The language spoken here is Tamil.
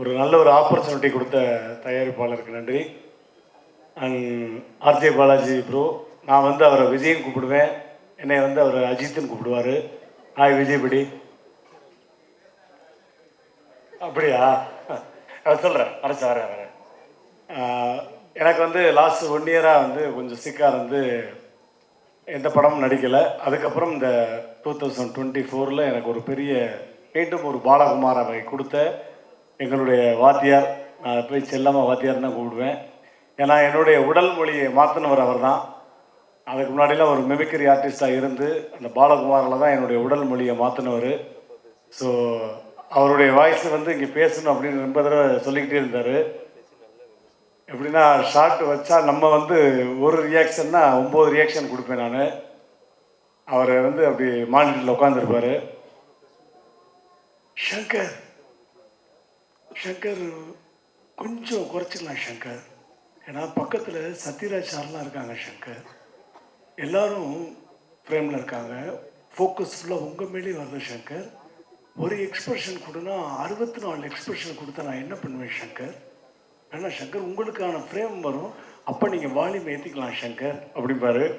ஒரு நல்ல ஒரு ஆப்பர்ச்சுனிட்டி கொடுத்த தயாரிப்பாளருக்கு நன்றி. அண்ட் ஆர்ஜே பாலாஜி ப்ரோ நான் வந்து அவரை விஜயும் கூப்பிடுவேன். என்னை வந்து அவர் அஜித்துன்னு கூப்பிடுவார். ஹாய் விஜய் படி. அப்படியா? நான் சொல்கிறேன் அரசு வரேன் வரேன். எனக்கு வந்து லாஸ்ட் ஒன் இயராக வந்து கொஞ்சம் சிக்காக இருந்து எந்த படமும் நடிக்கலை. அதுக்கப்புறம் இந்த டூ தௌசண்ட் டுவெண்ட்டி ஃபோரில் எனக்கு ஒரு பெரிய மீண்டும் ஒரு பாலகுமார் அவை கொடுத்த எங்களுடைய வாத்தியார் நான் போய் செல்லம்மா வாத்தியார் தான் கூப்பிடுவேன். ஏன்னா என்னுடைய உடல் மொழியை மாற்றினவர் அவர் தான் அதுக்கு முன்னாடிலாம் ஒரு மிமிக்ரி ஆர்டிஸ்டாக இருந்து அந்த பாலகுமாரில் தான் என்னுடைய உடல் மொழியை மாற்றினவர் ஸோ அவருடைய வாய்ஸ் வந்து இங்கே பேசணும் அப்படின்னு ரொம்ப தடவை சொல்லிக்கிட்டே இருந்தார். எப்படின்னா ஷார்ட் வச்சா நம்ம வந்து ஒரு ரியாக்ஷன்னா ஒம்பது ரியாக்ஷன் கொடுப்பேன் நான். அவர் வந்து அப்படி மானிட்டரில் உட்காந்துருப்பார் சங்கர் ஷங்கர் கொஞ்சம் குறைச்சிக்கலாம் ஷங்கர் ஏன்னா பக்கத்தில் சத்யராஜ் சார்லாம் இருக்காங்க ஷங்கர் எல்லாரும் ஃப்ரேமில் இருக்காங்க. ஃபோக்கஸ் ஃபுல்லாக உங்கள் மேலே வருது ஷங்கர் ஒரு எக்ஸ்பிரஷன் கொடுனா அறுபத்தி நாலு எக்ஸ்பிரஷன் கொடுத்தா நான் என்ன பண்ணுவேன் ஷங்கர் ஏன்னா சங்கர் உங்களுக்கான ஃப்ரேம் வரும். அப்போ நீங்கள் வால்யூம் ஏற்றிக்கலாம் சங்கர். அப்படிம்பாரு.